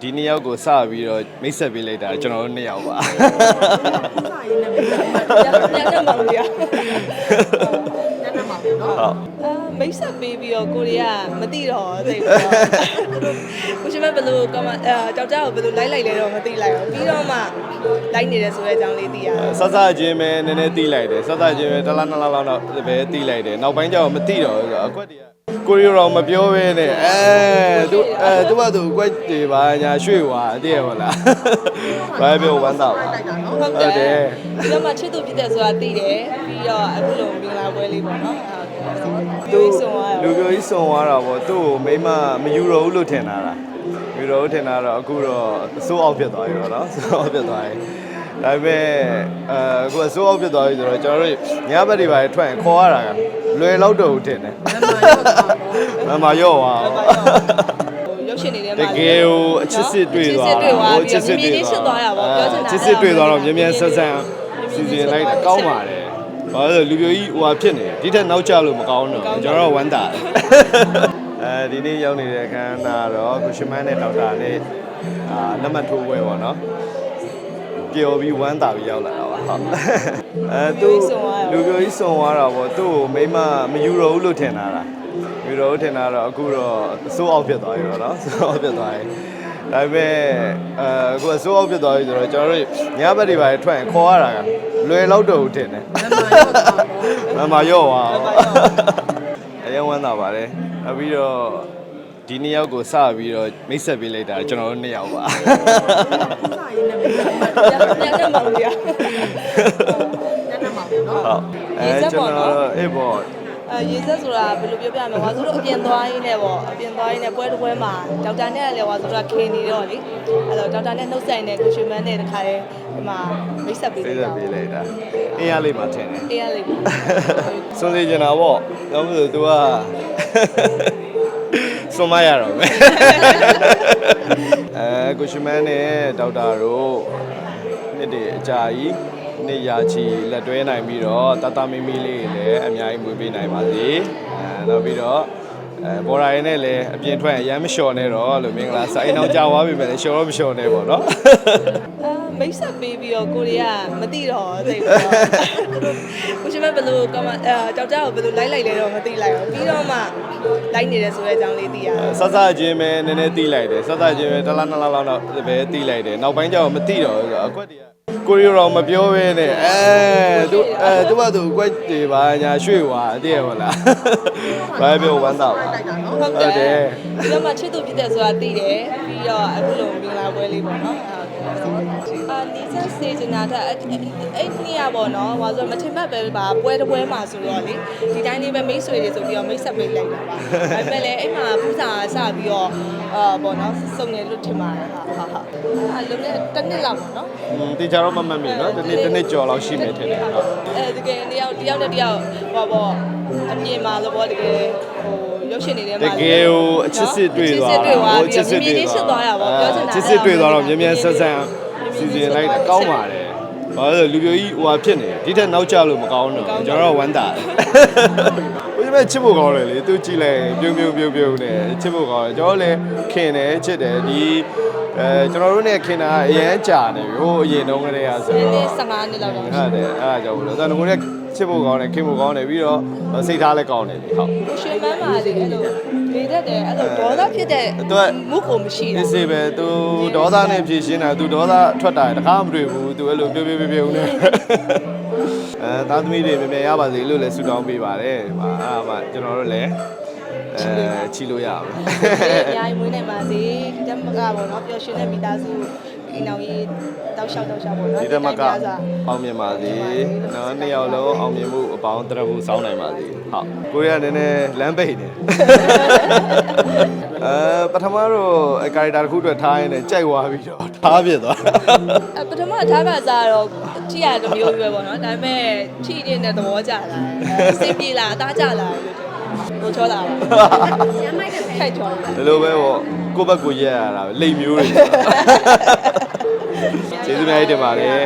ဒီနှစ်ယောက်ကိုစပြီးတော့မိတ်ဆက်ပေးလိုက်တာကျွန်တော်တို့နှစ်ယောက်ပါညနေမှလို့ရဟုတ်အာ မိတ်ဆက်ပေးပြီးတော့ကိုရီးယားမသိတော့သိဘူးတော့ကိုရှင်မဘယ်လိုကမအဲကြောက်ကြောက်ကိုဘယ်လိုလိုက်လိုက်လဲတော့မသိလိုက်ဘူးပြီးတော့မှလိုက်နေတယ်ဆိုတဲ့အကြောင်းလေးသိရတယ်စစချင်းပဲနည်းနည်းတီးလိုက်တယ်စစချင်းပဲတစ်လားနှစ်လားလောက်တော့ပဲတီးလိုက်တယ်နောက်ပိုင်းကျတော့မတီးတော့ဘူးဆိုတော့အကွက်တွေကကိုရီရောမပြောဘဲနဲ့အဲသူအဲသူကသူအကွက်တွေပါညာရွှေ့သွားတည့်ရမလားဘာပြောဝမ်းသာပါဟုတ်တယ်ပြီးတော့မှချစ်သူဖြစ်တယ်ဆိုတာသိတယ်ပြီးတော့အခုလိုမင်္ဂလာပွဲလေးပေါ့နော် သူလူပြောကြီးစုံသွားတာပေါ့သူ့ကိုမိမမယူတော့ဘူးလို့ထင်တာလားမယူတော့ဘူးထင်တာတော့အခုတော့စိုးအောင်ဖြစ်သွားပြီပေါ့နော်စိုးအောင်ဖြစ်သွားပြီဒါပေမဲ့အဲအခုအစိုးအောင်ဖြစ်သွားပြီဆိုတော့ကျွန်တော်တို့ညဘက်တွေပါထွက်ရင်ခေါ်ရတာကလွယ်လောက်တော့ဦးတင်တယ်မမရော့ပါရုပ်ရှင်တွေထဲမှာတကယ်ကိုအချစ်စစ်တွေ့သွားတာဟိုအချစ်စစ်တွေ့သွားတာပေါ့ပြောချင်တာအချစ်စစ်တွေ့သွားတော့မြန်မြန်ဆက်ဆံစီစဉ်လိုက်တာကောင်းပါတယ် ဘာလို့လဲလူပြိုကြီးဟိုဟာဖြစ်နေတယ်ဒီထက်နောက်ကျလို့မကောင်းတော့ဘူးကျွန်တော်တော့ဝမ်းသာတယ်အဲဒီနေ့ရောက်နေတဲ့အခမ်းအနားတော့ကိုရှင်မန်းနဲ့ဒေါက်တာနဲ့အာလက်မှတ်ထိုးပွဲပေါ့နော်ပျော်ပြီးဝမ်းသာပြီးရောက်လာတာပါဟုတ်အဲသူလူပြိုကြီးစုံသွားတာပေါ့သူ့ကိုမိမမယူတော့ဘူးလို့ထင်တာလားမယူတော့ဘူးထင်တာတော့အခုတော့အစိုးအောက်ဖြစ်သွားပြီပေါ့နော်အစိုးအောက်ဖြစ်သွားပြီဒါပေမဲ့အဲအခုအစိုးအောက်ဖြစ်သွားပြီဆိုတော့ကျွန်တော်တို့ညဘက်တွေပါထွက်ရင်ခေါ်ရတာကလွယ်လောက်တော့ဘူးထင်တယ် မမရော့သွားအရင်ဝမ်းသာပါတယ်နောက်ပြီးတော့ဒီနှစ်ယောက်ကိုစပြီးတော့မိတ်ဆက်ပေးလိုက်တာကျွန်တော်တို့နှစ်ယောက်ပါညနေမှလို့ရဟုတ်အဲကျွန်တော်တို့အေးပေါ့ အဲရေဆက်ဆိုတာဘယ်လိုပြောပြမလဲဝါဆိုတော့အပြင်သွားရင်းနဲ့ပေါ့အပြင်သွားရင်းနဲ့ပွဲတစ်ပွဲမှာဒေါက်တာနဲ့လည်းဝါဆိုတော့ခင်နေတော့လေအဲ့တော့ဒေါက်တာနဲ့နှုတ်ဆက်နေကိုရှင်မန်းနဲ့တခါတည်းဒီမှာမိတ်ဆက်ပေးစိလိုတ်က်သက်တာပေးလိုက်တာအင်းရလေးမှထင်တယ်အေးရလေးပါစွန်စီကျင်တာပေါ့တော့ဆို तू ကစွန်မရတော့မယ်အဲကိုရှင်မန်းနဲ့ဒေါက်တာတို့နှစ်တည်းအကြာကြီး နေ့ရာချီလက်တွဲနိုင်ပြီးတော့တတမီမီလေးလည်းအများကြီးမွေးပေးနိုင်ပါစေအဲနောက်ပြီးတော့အဲဘော်ရာရင်နဲ့လည်းအပြင်ထွက်အရမ်းမလျှော်နဲ့တော့လို့မင်္ဂလာစာအိမ်အောင်ကြာသွားပြီပဲလေလျှော်တော့မလျှော်နဲ့ပေါ့နော်အာမိတ်ဆက်ပေးပြီးတော့ကိုရီးယားမသိတော့သိဘူးတော့ကိုရှင်မဘယ်လိုကမအဲကြောက်ကြောက်ကိုဘယ်လိုလိုက်လိုက်လဲတော့မသိလိုက်ဘူးပြီးတော့မှလိုက်နေတယ်ဆိုတဲ့အကြောင်းလေးသိရတယ်စစချင်းပဲနည်းနည်းတီးလိုက်တယ်စစချင်းပဲတစ်လားနှစ်လားလောက်တော့ပဲတီးလိုက်တယ်နောက်ပိုင်းကျတော့မတီးတော့ဘူးဆိုတော့အကွက်တွေက ကိုရီရောမပြောဘဲနဲ့အဲသူအဲသူကသူအကွက်တွေပါညာရွှေ့သွားတည့်ရမလားဘာပြောဝမ်းသာပါဟုတ်တယ်ပြီးတော့မှချစ်သူဖြစ်တယ်ဆိုတာသိတယ်ပြီးတော့အခုလိုမင်္ဂလာပွဲလေးပေါ့နော်အာနီးစပ်စေချင်တာဒါအဲ့အဲ့နေ့ကပေါ့နော်ဟောဆိုမထင်မှတ်ပဲပါပွဲတစ်ပွဲမှာဆိုတော့လေဒီတိုင်းလေးပဲမိတ်ဆွေတွေဆိုပြီးတော့မိတ်ဆက်ပေးလိုက်တာပါဒါပေမဲ့လည်းအဲ့မှာပူစာစပြီးတော့အာပေါ့နော်စုံနေလို့ထင်ပါတယ်ဟာဟာဟာအဲ့လုံးနဲ့တစ်နှစ်လောက်ပေါ့နော်တေချာတော့မမှတ်မိနော်ဒီနေ့ဒီနေ့ကြော်လောက်ရှိမယ်ထင်တယ်နော်အဲတကယ်တယောက်တယောက်နဲ့တယောက်ဟောပေါ့အမြင်မှာသဘောတကယ်ဟိုရုပ်ရှင်တွေထဲတမှာ ကယ်ကိုအချစ်စစ်တွေ့သွားတာအချစ်စစ်တွေ့သွားတာအချစ်စစ်တွေ့သွားတော့မြန်မြန်ဆက်ဆံစီစဉ်လိုက်တာကောင်းပါတယ်ဘာလို့လူပြိုကြီးဟိုဟာဖြစ်နေဒီထက်နောက်ကျလို့မကောင်းတော့ကျွန်တော်ဝမ်းတာဘယ်မှာချစ်ဖို့ကောင်းတယ်လေသူကြည့်လိုက်ပြုံပြုံပြုံပြုံနဲ့ချစ်ဖို့ကောင်းတယ်ကျွန်တော်လည်းခင်တယ်ချစ်တယ်ဒီ အဲကျွန်တော်တို့နဲ့ခင်တာအရင်ကြာနေပြီဟိုအရင်တုန်းကတည်းကဆိုနည်းနတော့ည်း15နှစ်လောက်တော့ဟုတ်တယ်အဲ့ဒါကြောင့်လို့ဒါတော့ကိုယ်ကချစ်ဖို့ကောင်းတယ်ခင်ဖို့ကောင်းတယ်ပြီးတော့စိတ်ထားလည်းကောင်းတယ်လေဟုတ်ကိုရှင်မန်းပါလေအဲ့လိုနေတတ်တယ်အဲ့လိုဒေါသဖြစ်တဲ့အတွက်မုကိုမရှိဒီတာစေပဲသူဒေါသနဲ့ဖြည့်ရှင်းတာသူဒေါသထွက်တာတခါမတွေ့ဘူးသူအဲ့လိုပြုံးပြုံးပြုံးပြုံးနဲ့အဲသားသမီးတွေမြန်မြန်ရပါစေလို့လည်းဆုတောင်းပေးပါတယ်ဟာအဲ့ဒါမှကျွန်တော်တို့လည်းအဲ ချီလို့ရအောင်အများကြီးမွေးနိုင်ပါစေဒီတက်မကပေါ့နော်ပျော်ရွှင်တဲ့မိသားစုအိမ်တော်ကြီးတောက်လျှောက်တောက်လျှောက်ပေါ့နော်ဒီတမကအောင်မြင်ပါစေနော်နှစ်ယောက်လုံးအောင်မြင်မှုအပေါင်းတရမှုစောင်းနိုင်ပါစေဟုတ်ကိုရီးယားနည်းနည်းလမ်းပိတ်နေအဲပထမတော့ကာရီတာတစ်ခုအတွက်ထားရင်လည်းကြိုက်သွားပြီးတော့ထားပြစ်သွားအပထမထားကစားတော့ထိရတစ်မျိုးပဲပေါ့နော်ဒါပေမဲ့ထိနေတဲ့သဘောကျလာတယ်စင်ပြေလာအသားကျလာတယ် ကိုချောလာပါရမ်းမိုက်ကခိုက်ချောလာဒီလိုပဲပေါ့ကိုယ့်ဘက်ကိုရက်ရတာပဲလိမ်မျိုးတွေကျေးဇူးများကြီးတင်ပါတယ်